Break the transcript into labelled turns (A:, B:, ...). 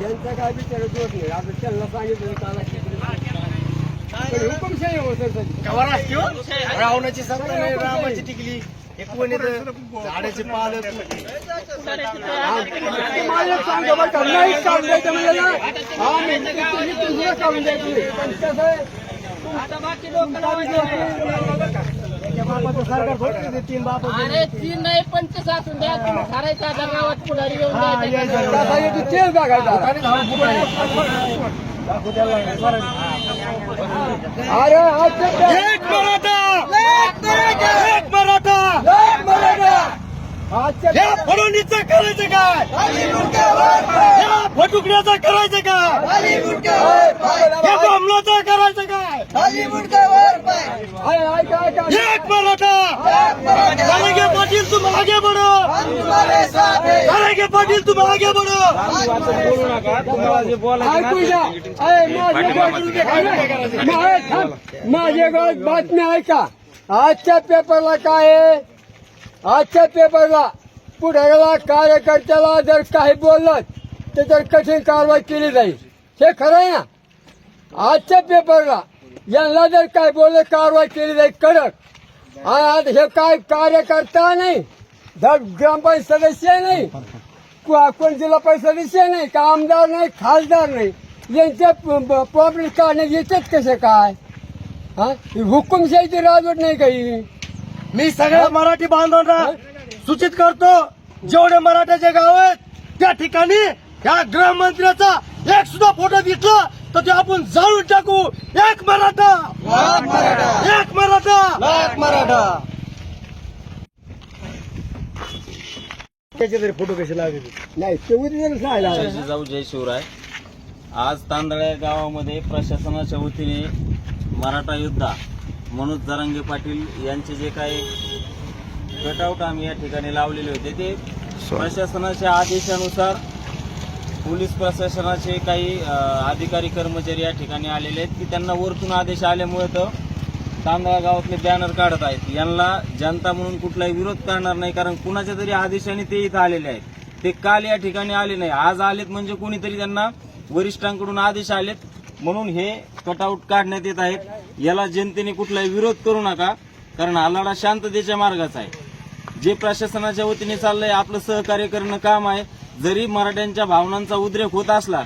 A: त्यांचा काय बिचार दोष नाही आता त्यांना सांगितलं हुकुमशाही हो सर
B: रावणाची सत्ता नाही रामाची टिकली हे कोणी तर झाडाचे पालक
A: मला सांगा बरं का नाही काढून द्यायचं म्हणजे हा मी काढून द्यायचं
B: सरकार थोडं ते तीन बाप
C: अरे तीन नाही पंचवीस असून द्या. तुम्ही ठरायचा आता गावात पुढारी येऊन
B: हा,
C: द्यायचा.
B: यायचं.
A: कसा आहे तू तेच बघायचा. अरे आजच्या
B: एक मराठा! एक मराठा!
A: एक मराठा! आजच्या
B: या फडणवीसचं करायचं काय? या फटुकड्याचं करायचं काय या बमलाचं करायचं काय
A: अरे ऐका ऐका
B: एक मराठा! करेंगे पाटील तुम आगे बढ़ो! करेंगे पाटील तुम आगे बढ़ो!
A: ऐकू द्या अरे माझे मा- माझे गळ्यात बातमी ऐका. आजच्या पेपरला काय आहे? आजच्या पेपरला पुढाऱ्याला कार्यकर्त्याला जर काही बोललं तर जर कठीण कारवाई केली जाईल हे खरं आहे ना? आजच्या पेपरला यांना जर काय बोललं कारवाई केली जाईल कडक. आता हे काय कार्यकर्ता नाही धड ग्रामपंचायत सदस्य नाही कोण जिल्हा परिषद सदस्य नाही का आमदार नाही खासदार नाही यांचे प्रॉब्लेम काढण्यात येतात कसे काय? हा? ही हुकुमशाहीची राजवट नाही काही
B: मी सगळ्या मराठी बांधवांना सूचित करतो जेवढे मराठ्याचे गाव आहेत त्या ठिकाणी या गृहमंत्र्याचा एक सुद्धा फोटो दिसला तर ते आपण जाळून टाकू. एक मराठा. एक मराठा. त्याचे तरी फोटो कसे लागले?
A: नाही ते उद्या सांगायला
D: जय जाऊ जय शिवराय. आज तांदळ्या गावामध्ये प्रशासनाच्या वतीने मराठा योद्धा मनोज जरांगे पाटील यांचे जे काही कटआउट आम्ही या ठिकाणी लावलेले होते ते प्रशासनाच्या आदेशानुसार पोलीस प्रशासनाचे काही अधिकारी कर्मचारी या ठिकाणी आलेले आहेत की त्यांना वरतून आदेश आल्यामुळे तर तांदळा गावातले बॅनर काढत आहेत. यांना जनता म्हणून कुठलाही विरोध करणार नाही कारण कुणाच्या तरी आदेशाने ते इथं आलेले आहेत. ते काल या ठिकाणी आले नाही. आज आलेत म्हणजे कोणीतरी त्यांना वरिष्ठांकडून आदेश आलेत. म्हणून हे कटआउट काढण्यात येत आहेत. याला जनतेने कुठलाही विरोध करू नका कारण हा लढा शांततेच्या मार्गाचा आहे. जे प्रशासनाच्या वतीने चाललंय आपलं सहकार्य करणं काम आहे. जरी मराठ्यांच्या भावनांचा उद्रेक होत असला